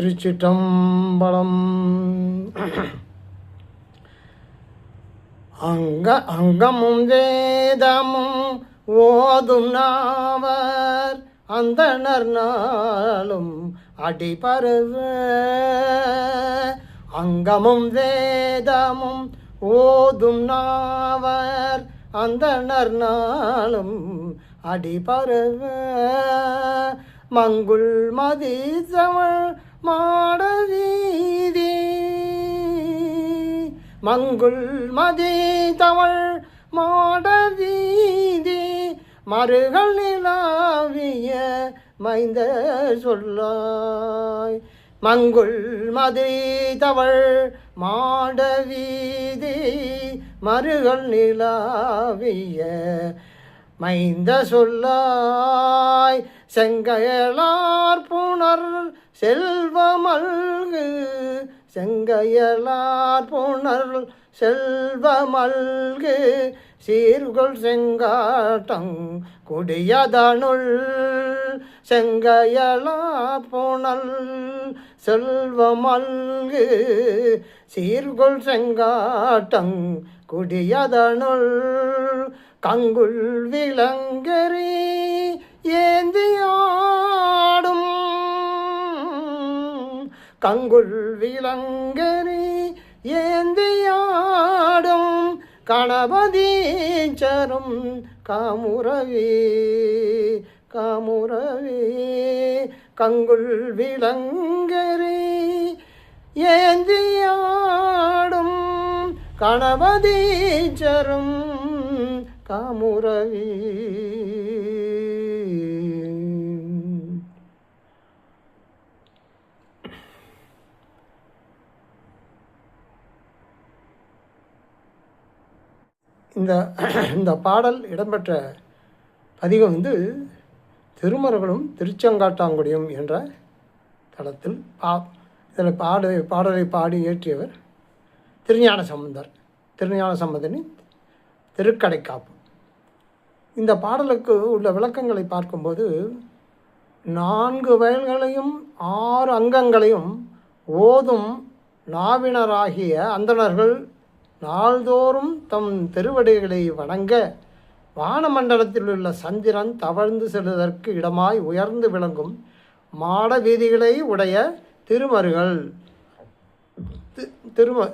திருச்சிற்றம்பலம். அங்க அங்கமும் வேதமும் ஓதும் நாவர் அந்தணர் நாளும் அடிபருவ. அங்கமும் வேதமும் ஓதும் நாவர் அந்தணர் நாளும் அடிபருவ. மங்குள் மதிசவள் மாடதீதே மங்குள் மதி தவள் மாடதீதே மறுகள் நிலாவிய மைந்த சொல்லாய். மங்குள் மதி தவள் மாடவீதி மறுகள் நிலாவிய மைந்த சொல்லாய். செங்கையலார் புனர் செல்வமல்கு செங்கையலார் புணர் செல்வமல்கு சீர்கொள் செங்காட்டம் குடியதனுள் செங்கையலார் புனல் செல்வமல்கு சீர்கொள் செங்காட்டம் குடியதனுள் கங்குள் விலங்கரி ஏந்தியாடும் கங்குல் விலங்கனி ஏந்தியாடும் கணபதீச்சரும் காமுரவி காமுரவி கங்குல் விலங்கரி ஏந்தியாடும் கணபதீச்சரும் காமுரவி இந்த இந்த பாடல் இடம்பெற்ற பதிகம் வந்து திருமருகளும் திருச்செங்காட்டாங்குடியும் என்ற தளத்தில் பா இதில் பாட பாடலை பாடி இயற்றியவர் திருஞான சம்பந்தர். திருஞான சம்பந்தனின் திருக்கடைக்காப்பு. இந்த பாடலுக்கு உள்ள விளக்கங்களை பார்க்கும்போது நான்கு வயல்களையும் ஆறு அங்கங்களையும் ஓதும் நாவினராகிய அந்தணர்கள் நாள்தோறும் தம் திருவடிகளை வணங்க வானமண்டலத்தில் உள்ள சந்திரன் தவழ்ந்து செல்வதற்கு இடமாய் உயர்ந்து விளங்கும் மாட வீதிகளை உடைய திருமருகள். திரும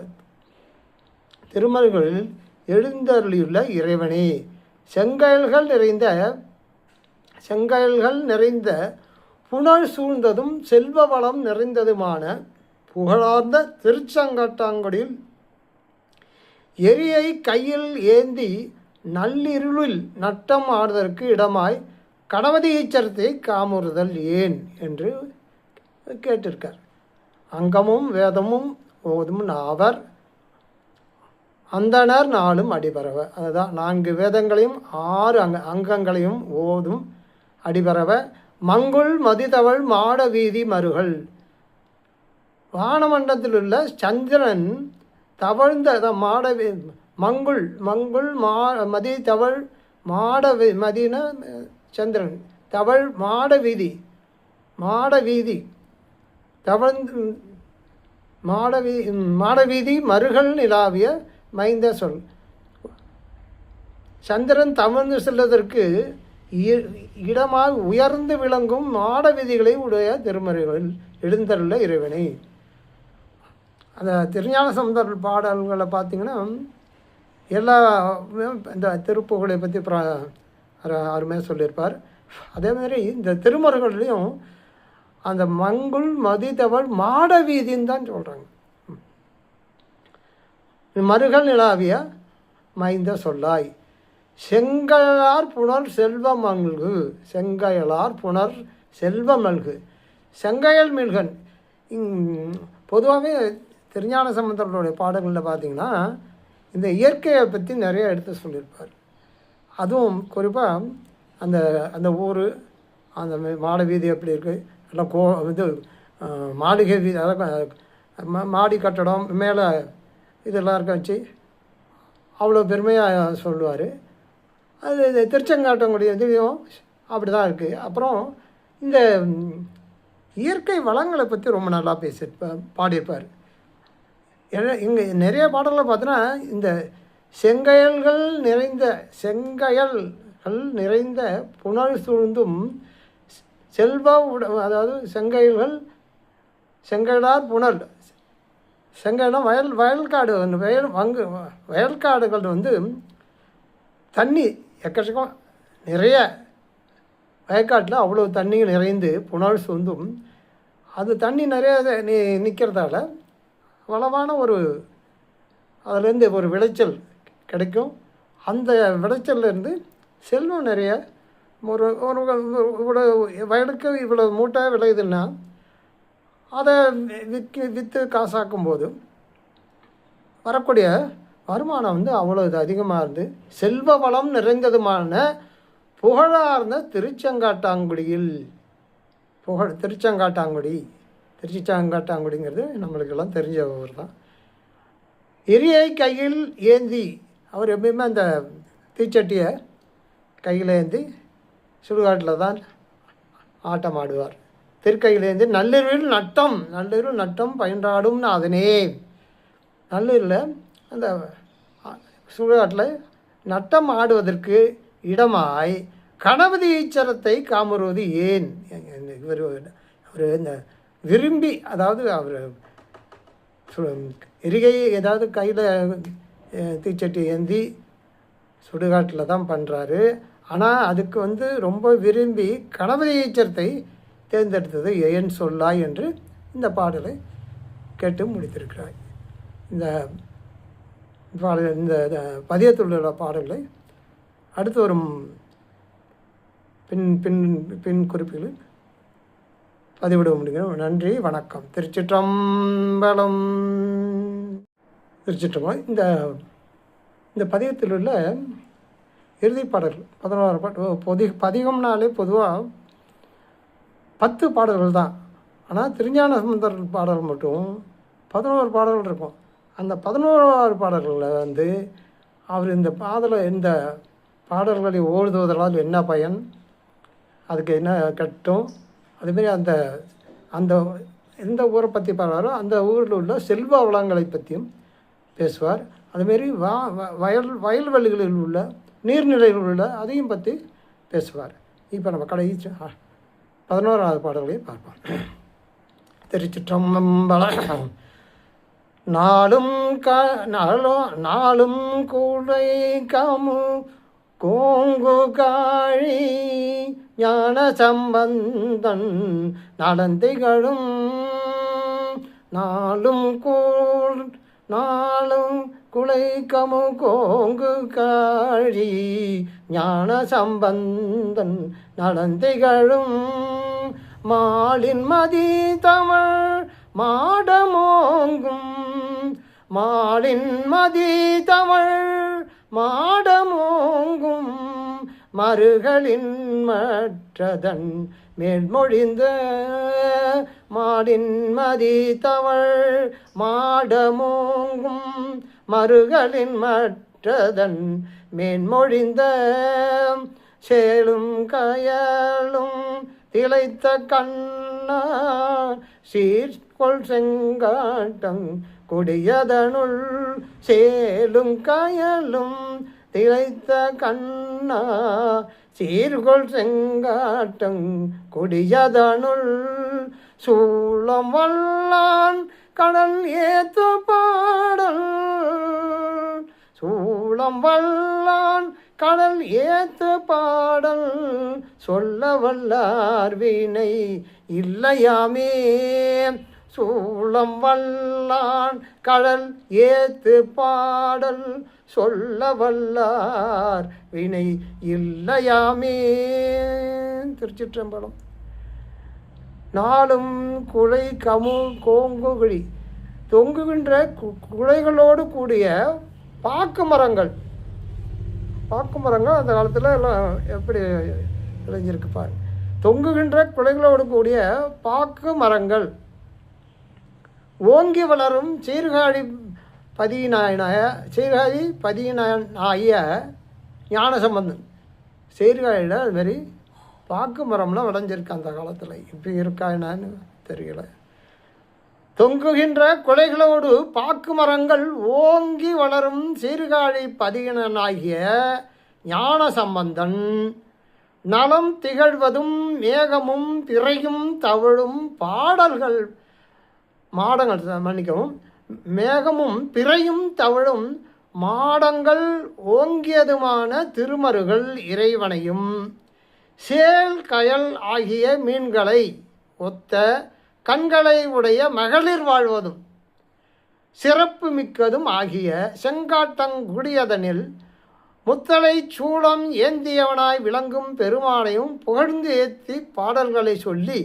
திருமருகளில் எழுந்தருளியுள்ள இறைவனே செங்கயல்கள் நிறைந்த செங்கயல்கள் நிறைந்த புனல் சூழ்ந்ததும் செல்வ வளம் நிறைந்ததுமான புகழார்ந்த திருச்சங்கட்டாங்குடியில் எரியை கையில் ஏந்தி நள்ளிருளில் நட்டம் ஆடுவதற்கு இடமாய் கடவதி ஈச்சரத்தை காமுறுதல் ஏன் என்று கேட்டிருக்கார். அங்கமும் வேதமும் ஓதும் நாவர் அந்தணர் நாளும் அடிபரவ அதுதான் நான்கு வேதங்களையும் ஆறு அங்க அங்கங்களையும் ஓதும் அடிபரவ மங்குள் மதிதவள் மாட வீதி மருகள் வானமண்டலத்தில் உள்ள சந்திரன் தவழ்ந்த அதான் மாடவி மங்குள் மங்குள் மா மதி தவழ் மாட மதினா சந்திரன். தவழ் மாட வீதி மாட வீதி தவழ்ந்து மாடவீ மாடவீதி மறுகள் நிலாவிய மைந்த சொல். சந்திரன் தவழ்ந்து செல்வதற்கு இ- இடமாக உயர்ந்து விளங்கும் மாட விதிகளை உடைய திருமறைகளில் எழுந்தருள இறைவனை. அந்த திருஞான சம்பந்தர் பாடல்களை பார்த்திங்கன்னா எல்லா இந்த திருப்புகளை பற்றி ப்ரா அருமையாக சொல்லியிருப்பார். அதே மாதிரி இந்த திருமுறைகள்லேயும் அந்த மங்குள் மதிதவள் மாட வீதின்னு தான் சொல்கிறாங்க மருகள் நிலாவிய மைந்த சொல்லாய் செங்கலார் புனர் செல்வம் மல்கு செங்கயலார் புனர் செல்வ மல்கு செங்கயல் மில்கன் பொதுவாகவே திருஞான சம்பந்தருடைய பாடல்களில் பார்த்தீங்கன்னா இந்த இயற்கையை பற்றி நிறைய எடுத்து சொல்லியிருப்பார். அதுவும் குறிப்பாக அந்த அந்த ஊர் அந்த மாட வீதி எப்படி இருக்குது எல்லாம் கோ இது மாளிகை வீதி அதாவது மா- மாடி கட்டடம் மேலே இதெல்லாம் இருக்க வச்சு அவ்வளோ பெருமையாக சொல்லுவார். அது இது திருச்செங்காட்டங்குடி இதுலேயும் அப்படி தான் இருக்குது அப்புறம் இந்த இயற்கை வளங்களை பற்றி ரொம்ப நல்லா பேசி பாடியிருப்பார். ஏன்னா இங்கே நிறைய பாடல்களை பார்த்தோன்னா இந்த செங்கயல்கள் நிறைந்த செங்கயல்கள் நிறைந்த புனல் சூழ்ந்தும் செல்வ உட அதாவது செங்கயல்கள் செங்கடார் புனல் செங்கடம் வயல் வயல்காடு வந்து வயல் வங்கு வயல்காடுகள் வந்து தண்ணி எக்கச்சக்கம் நிறைய வயக்காட்டில் அவ்வளோ தண்ணி நிறைந்து புனல் சூழ்ந்தும் அது தண்ணி நிறைய நி நிற்கிறதால வளமான ஒரு அதுலேருந்து ஒரு விளைச்சல் கிடைக்கும். அந்த விளைச்சல்லேருந்து செல்வம் நிறைய. ஒரு ஒரு இவ்வளோ வயலுக்கு இவ்வளோ மூட்டை விளையுதுன்னா அதை விற்று விற்று காசாக்கும் போது வரக்கூடிய வருமானம் வந்து அவ்வளோ இது அதிகமாக இருந்து செல்வ வளம் நிறைந்ததுமான புகழார்ந்த திருச்செங்காட்டாங்குடியில் புகழ் திருச்செங்காட்டாங்குடி. திருச்சிச்சாங்காட்டாங்குடிங்கிறது நம்மளுக்கெல்லாம் தெரிஞ்ச ஊர் தான். எரியை கையில் ஏந்தி அவர் எப்பயுமே அந்த தீச்சட்டியை கையில் ஏந்தி சுடுகாட்டில் தான் ஆட்டம் ஆடுவார் திருக்கையில் ஏந்தி நள்ளிரவில் நட்டம் நள்ளிரவில் நட்டம் பயின்றாடும்னு அதனே நள்ளிரில் அந்த சுடுகாட்டில் நட்டம் ஆடுவதற்கு இடமாய் கணபதி ஈச்சரத்தை காமருவது ஏன்? இவர் அவர் இந்த விரும்பி அதாவது அவர் எரிகை ஏதாவது கையில் தீச்சட்டி ஏந்தி சுடுகாட்டில் தான் பண்ணுறாரு ஆனால் அதுக்கு வந்து ரொம்ப விரும்பி கணவதி ஈச்சரத்தை தேர்ந்தெடுத்தது ஏன் சொல்லா என்று இந்த பாடலை கேட்டு முடித்திருக்கிறாய் இந்த பாடல் இந்த பதியத்தில் உள்ள பாடல்களை அடுத்து வரும் பின் பின் பின் குறிப்புகளில் பதிவிட முடியும்? நன்றி வணக்கம். திருச்சிற்றம்பலம். திருச்சிற்றம்பலம். இந்த இந்த பதிகத்தில் உள்ள இறுதி பாடல்கள் பதினோரு பாட்டு. பொதி பதிகம்னாலே பொதுவாக பத்து பாடல்கள் தான். ஆனால் திருஞான சம்பந்தர் பாடல் மட்டும் பதினோரு பாடல்கள் இருக்கும். அந்த பதினோராறு பாடல்களில் வந்து அவர் இந்த பாதல இந்த பாடல்களை ஓடுவதால் என்ன பயன்? அதுக்கு என்ன கட்டும்? அதுமாரி அந்த அந்த எந்த ஊரை பற்றி பாடுறாரோ அந்த ஊரில் உள்ள செல்வ வளங்களை பற்றியும் பேசுவார். அதுமாரி வா வ- வயல் வயல்வெளிகளில் உள்ள நீர்நிலைகளில் உள்ள அதையும் பற்றி பேசுவார். இப்போ நம்ம கடைசி பதினோராவது பாடல்களையும் பார்ப்போம். திருச்சிற்றம்பலம் நாளும் க நாளும் நாளும் கூடை கமு கோங்கு காழி ஞான சம்பந்தன் நடந்திகழும் நாளும் கூழ் நாளும் குலை கமு கோங்கு காழி ஞான சம்பந்தன் நடந்திகழும் மாலின் மதி தமிழ் மாடமோங்கும் மாலின் மதி தமிழ் மாடமோங்கும் மறுகளின் மற்றதன் மேன்மொழிந்த மாடின் மதி தவள் மாடமோங்கும் மறுகளின் மற்றதன் மேன்மொழிந்த சேலும் கயலும் திளைத்த கண்ணா சீர்கொள் செங்காட்டம் கொடியதனுள் சேலும் காயலும் திளைத்த கண்ணா சீர்கொள் செங்காட்டம் கொடியதனுள் சூளம் வல்லான் கடல் ஏத்த பாடல். சூளம் வல்லான் கடல் ஏத்த பாடல். சொல்ல வல்லார் வினை இல்லையாமே. சூளம் வல்லான் கடல் ஏத்து பாடல் சொல்ல வல்லார். வினை இல்லையாமே. திருச்சிற்றம்பலம். நாளும் குலை கமு கோங்குகுழி தொங்குகின்ற கு- கூடிய பாக்கு மரங்கள். பாக்கு மரங்கள் அந்த காலத்தில் எல்லாம் எப்படி விளைஞ்சிருக்கு பாரு தொங்குகின்ற குழைகளோடு கூடிய பாக்கு மரங்கள். ஓங்கி வளரும் சீர்காழி பதியினாயனாக சீர்காழி பதினாய ஞான சம்பந்தன் சீர்காழியில் அது மாதிரி பாக்கு மரம்லாம் விளைஞ்சிருக்கு அந்த காலத்தில். இப்போ இருக்கா என்னன்னு தெரியல. தொங்குகின்ற குலைகளோடு பாக்கு மரங்கள் ஓங்கி வளரும் சீர்காழி பதியினாகிய ஞான சம்பந்தன் நலம் திகழ்வதும் மேகமும் பிறையும் தவழும் பாடல்கள் மாடங்கள் மன்னிக்கவும். மேகமும் பிறையும் தவழும் மாடங்கள் ஓங்கியதுமான திருமருகள் இறைவனையும். சேல் கயல் ஆகிய மீன்களை ஒத்த கண்களை உடைய மகளிர் வாழ்வதும் சிறப்பு மிக்கதும் ஆகிய செங்காட்டங்குடியதனில் முத்தலை சூளம் ஏந்தியவனாய் விளங்கும் பெருமானையும் புகழ்ந்து ஏற்றி பாடல்களை சொல்லி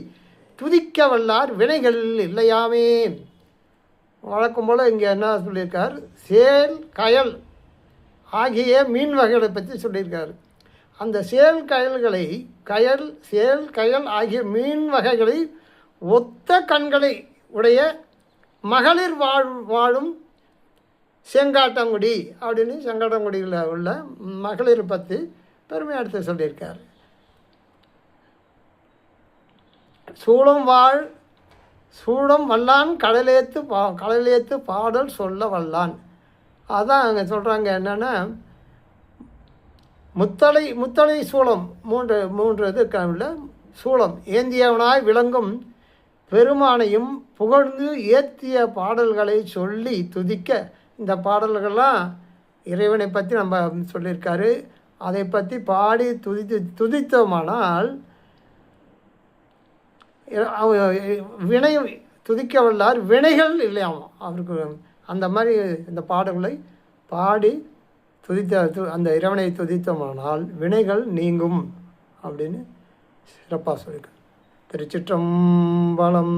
துதிக்க வல்லார் வினைகள் இல்லையாமே வழக்கம் போல் இங்கே என்ன சொல்லியிருக்கார்? சேல் கயல் ஆகிய மீன் வகைகளை பற்றி சொல்லியிருக்கார். அந்த சேல் கயல்களை கயல் சேல் கயல் ஆகிய மீன் வகைகளை ஒத்த கண்களை உடைய மகளிர் வாழ் வாழும் செங்காட்டங்குடி அப்படின்னு செங்காட்டங்குடியில் உள்ள மகளிர் பற்றி பெருமை எடுத்து சொல்லியிருக்கார். சூளம் வாழ் சூடம் வல்லான் கடலேத்து பா கடலேத்து பாடல் சொல்ல வல்லான். அதான் அங்கே சொல்கிறாங்க என்னென்னா முத்தலை முத்தலை சூளம் மூன்று மூன்று இது சூளம் ஏந்தியவனாய் விளங்கும் பெருமானையும் புகழ்ந்து ஏற்றிய பாடல்களை சொல்லி துதிக்க. இந்த பாடல்கள்லாம் இறைவனை பற்றி நம்ம சொல்லியிருக்காரு. அதை பற்றி பாடி துதித்து துதித்தோமானால் வினை துதிக்க வல்லார் வினைகள் இல்லையாமா அவருக்கு அந்த மாதிரி இந்த பாடல்களை பாடி துதித்த து அந்த இறைவனை துதித்தோமானால் வினைகள் நீங்கும் அப்படின்னு சிறப்பாக சொல்லியிருக்கார். திருச்சிற்றம்பலம்